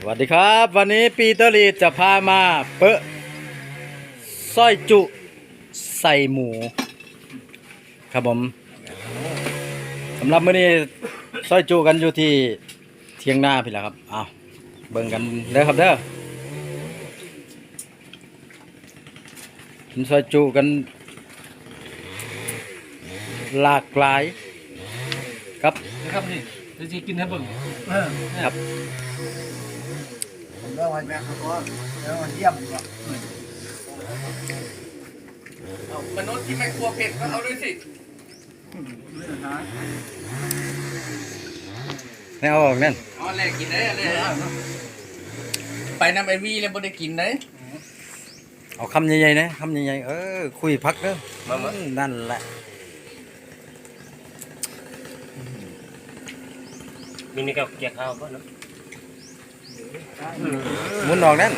สวัสดีครับ วันนี้ปีเตอร์ลีดจะพามาเปะสร้อยจุใส่หมู ครับผมสำหรับมื้อนี้สร้อยจุกันอยู่ที่เทียงนาพี่แหละครับเอาเบิ่งกันเด้อครับเด้อกินซอยจุกัน หลากหลาย ครับนะครับนี่จะสิกินให้เบิ่งครับผม เรื่องวันแม่เขาก็เรื่องวันเยี่ยมก็เอามนุษย์ที่ไม่กลัวเผ็ดก็เอาด้วยสิเรื่องหาไม่เอาออกนั่นอ๋อแลกกินได้อะไรไปนำไอวีแล้วบ่ได้กินได้เอาคำใหญ่ๆนะคำใหญ่ๆเออคุยพักเด้อนั่นแหละมินี่ก็เกี่ยวข้าวก็เนาะ หมุนออกนั่น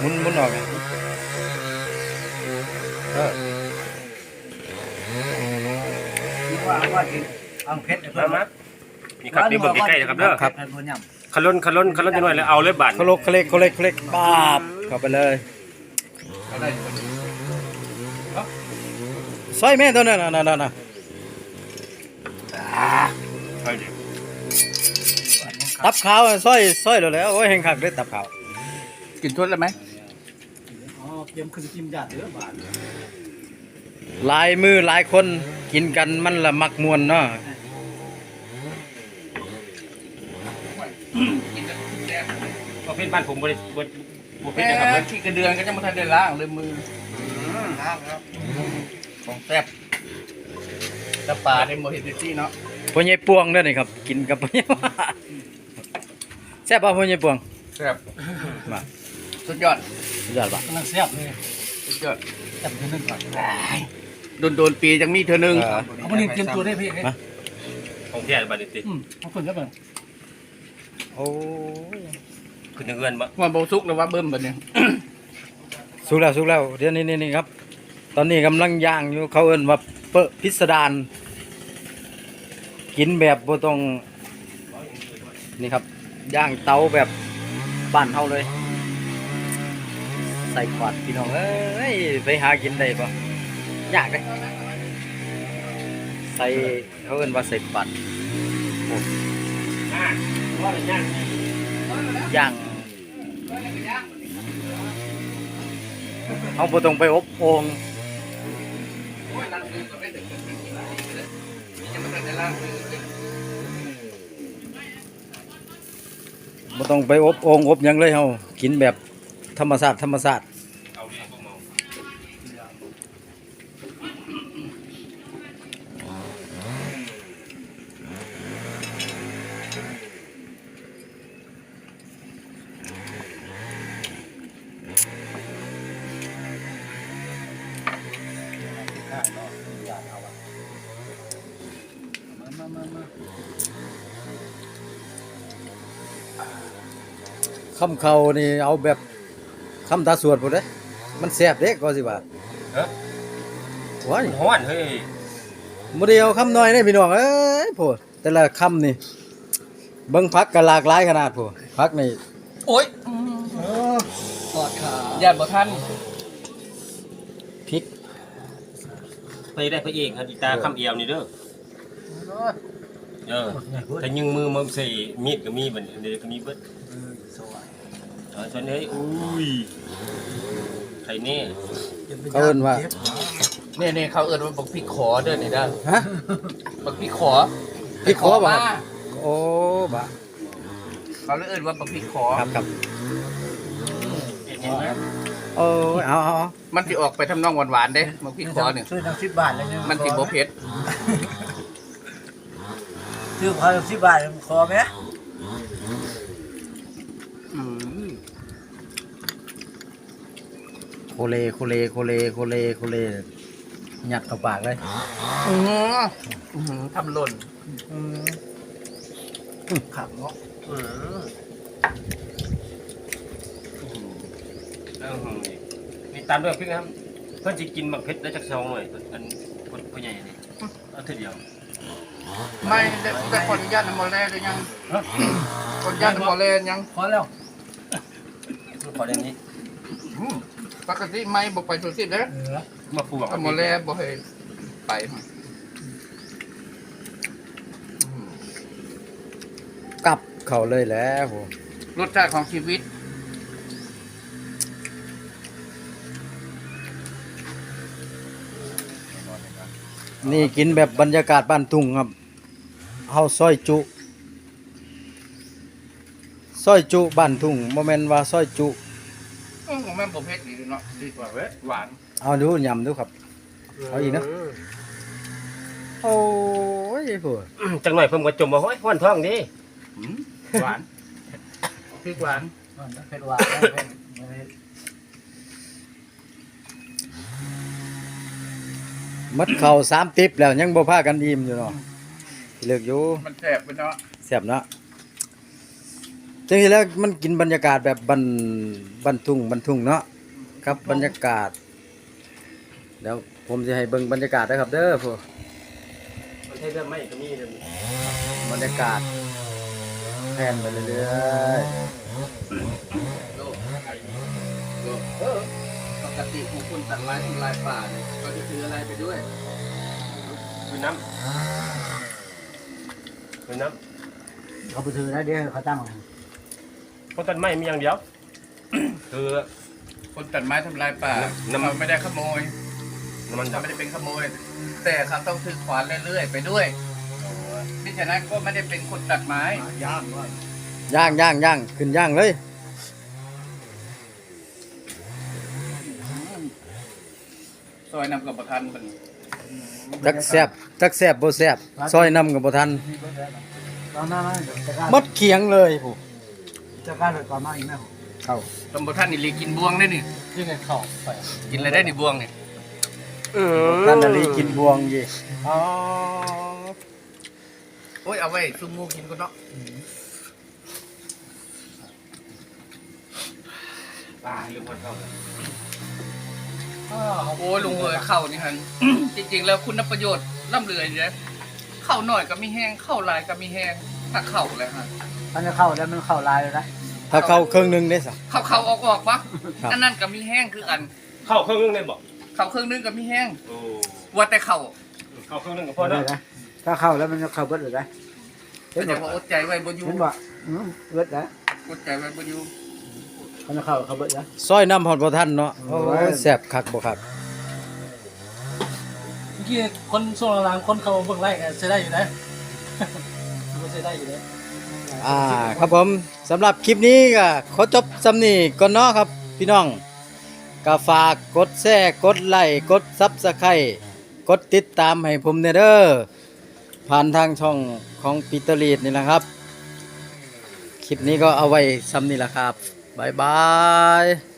หมุนหมุนออกนั่นเออคิดว่าว่ากินอังเพชรมามานี่ครับนี่เบิ่งใกล้ๆนะครับเด้อครับเพื่อนยคันล้นคันล้นคันล้นจะหน่อยแล้วเอาเลยบาดเขาลกเขาเล็กเขาเล็กเขาเล็กปาบเข้าไปเลยซอยแม่ตัวนั้นน่ะน่ะน่ะน่ะใช่ดิ ตับขาวอะซอยซอยแล้วแล้วโอ้ยแห่งคักเด้อตับขาวกินทุนแล้วไหมำอ๋อเตรียมคือกินยาเด้อบาทหลายมือหลายคนกินกันมันละมักมวนเนาะประเภทบ้านผมบริบริประเภแม่ทนะครับเด้อขี้กระเดือนก็จะมาทันได้ล้างเลยมือของแซ่บตะปลาได้หมดเห็ดได้ที่เนาะพ่อใหญ่ปวงเด้อนี่ครับ กินกับพ่อใหญ่ว่า แซ่บป่ะพ่อใหญ่ปวงแซ่บมาสุดยอดสุดยอดป่ะกำลังแซ่บเลยสุดยอดแซ่บนิดนึงก่อนโดนโดนๆปีจังมีเธอหนึงเออเอามานี่เตรียมตัวได้พี่เอ้ยของแท้บาดนี้ติอืมเอาคนแล้วเบิ่งโอ้ยขึ้นเงินบ่ว่าโบซุกหรือว่าเบิ่มบัดเนี่ยสุกแล้วสุกแล้วเดี๋ยวนี้นี่นี่ครับ ตอนนี้กำลังย่างอยู่เขาเอิ้นว่าเปอะพิสดารกินแบบบ่ต้องนี่ครับ ย่างเตาแบบบ้านเฮาเลย ใส่ขวดพี่น้องเอ้ยไปหากินได้ปะยากเลยใส่เขาเอินว่าใส่ปัดย่างเอาบ่ต้องไปอบโองโอ้ยล้างมือก่อนได้เดี๋ยวยังไม่ทันได้ล้างมือ เลยบ่ต้องไปอบองอบยังเลยเฮากินแบบธรรมชาสติธรรมชาสติเอาเรียก คำเขานี่เอาแบบคำตาสวดพุ่นเด้มันแซ่บเด้ก็สิว่าเฮ้ยว้ายฮ้อนเฮ้ยบ่ได้เอาคำน้อยเด้พี่น้องเอ้ยโพดแต่ละคำนี่เบิ่งผักก็หลากหลายขนาดพุ่นผักนี่โอ้ยทอดขาอย่าบ่ทันพริกไปได้พระเอกครับอีตาคำเอียวนี่เด้อเออแต่ยิงมือมาใส่มีดก็มีบัดนี้เดี๋ยวก็มีเบิดสวัสดี เออฉันเฮ้ยอุ้ยใครแน่เขาเอิ้นว่า เนี่ยเนี่ยเขาเอิ้นว่าบักพริกขอเด้อนี่เด้อฮะบักพริกขอพริกขอบ่ครับมาโอ้บะเขาเลยเอิ้นว่าบักพริกขอครับครับเห็นไหมโอ้ยเอาเอาเอามันสิออกไปทำนองหวานๆเด้บักพริกขอเนี่ยซื้อทางสิบบาทเลยเนี่ยมันสิบ่เผ็ดซื้อพอทางสิบบาทขอไหม อืม โคเลโคเลโคเลโคเลโคเลยัดเข้าปากเลยอืออื้อหือทำหล่นขับเนาะอืมเออนี่ตามด้วยพริกนะครับ เพื่อนจะกินหมักเพชรได้จากซองหน่อยอันคนผู้ใหญ่นี่เอาเทีเดียวไม่ได้แต่ขออนุญาตนำมาแลเลยยังขออนุญาตนำมาแลยังพอแล้วขอเรื่องนี้ อืม ปกติไม่บอกไปสุดสิเด้อเออมาปูบอกเอาหมดแล้วบอกให้ไปมาอืมกลับเข้าเลยแล้วโหรสชาติของชีวิต นี่กินแบบบรรยากาศบ้านทุ่งครับเฮาซอยจุซอยจุบ้านทุ่งบ่แม่นว่าซอยจุอืม ของแม่ผมเพชรดีเนาะดีกว่าเว้ยหวานเอาดูยำดูครับ เอาอีกนะ โอ้ยโหจังหน่อยเพิ่มกระจมมาห้อยห้อนท้องดิอืมหวานพริกหวานมันเป็นหวานนะเป็นมันเป็นมัดเข่าสามติบแล้วยังบ่พากันอิ่มอยู่เนาะเลิกอยู่มันแสบไปเนาะ แซ่บเนาะ จังซี่แล้วมันกินบรรยากาศแบบบันบันทุ่งบันทุ่งเนาะครับบรรยากาศเดี๋ยวผมจะให้เบิ่งบรรยากาศนะครับ เด้อพวกมันให้เรื่องไม่ก็มีเรื่องบรรยากาศแทนไปเรื่อยโลกโลกเออปกติของคุณตัดไม้ทำลายป่าเนี่ยก็จะซื้ออะไรไปด้วยคือน้ำคือน้เขาไปถือนะเดี๋ยวเขาตั้ง ไว้ำเพราะต้นไม้มีอย่างเดียว คือ คนตัดไม้ทำลายป่าน้ำ เราไม่ได้ขโมยน้ำมันเราไม่ได้เป็นขโมย แต่เขาต้องถือขวานเรื่อยๆไปด้วยมิฉะนั้นก็ไม่ได้เป็นคนตัดไม้ย่างด้วยๆย่างย่างย่างขึ้นย่างเลยซอยนำกับประทันมันจักแซ่บจักแซ่บบ่แซ่บซอยนำกับบ่ทันนี่ก็ได้แล้วตอนนั้นนะเดี๋ยวจะการมัดเขียงเลยผู้ จะการเลยก่อนมาอีกไหมเข้าตำบลท่านนี่ลีกินบวงได้นี่ที่ไงเข้าไปกินอะไรได้นี่บวงนี่ท่านนาลีกินบวงยี่อ๋อโอ้ยเอาไว้ซุ่มงูกินก็เนาะตายเรื่องคนเข้าโอ้ยลุงเอ๋ยเข้านี่ฮันจริงๆ แล้วคุณประโยชน์ล่ำเลือเลยเข้าหน่อยก็มีแห้งเข้าหลายก็มีแห้งถ้าเข้าเลยฮะ มันจะเข้าแล้วมันเข้าลายเลยนะถ้าเข้าเครื่องหนึงได้สัก เข้าเข้าออกออกปะครับ อันนั้นก็มีแห้งคือกัน เข้าเครื่องนึงได้บอกเข้าเครื่องนึงก็มีแห้งโอ้ว่าแต่เข้าเข้าเครื่องนึงก็พพออแล้ได้วนะถ้าเข้าแล้วมันจะเข้าเบิดเลยนะแต่อย่ามาอดใจไว้บนยูเห็นบ่อืมเบิดนะอดใจไว้บนยูมันจะเข้าเข้าเบิดนะ ซอยน้ำหอดบ่ทันเนาะโอ้โอ้ยยแซ่บคักบ่คักเมื่อกี้คนช่วงหลังๆคนเขาเบิ่งไล่กันใช้ได้อยู่นะ มันใช้ได้อยู่นะ อ่าครับผมสำหรับคลิปนี้ก็ขอจบสำนีก่อนเนาะครับ พี่น้องก็ฝากกดแชร์กดไลค์กดซับสไครต์กดติดตามให้ผมเนเด้อผ่านทางช่องของปีเตอร์ลีดนี่แหละครับ คลิปนี้ก็เอาไว้ซ้ำนี่แหละครับ บ๊ายบาย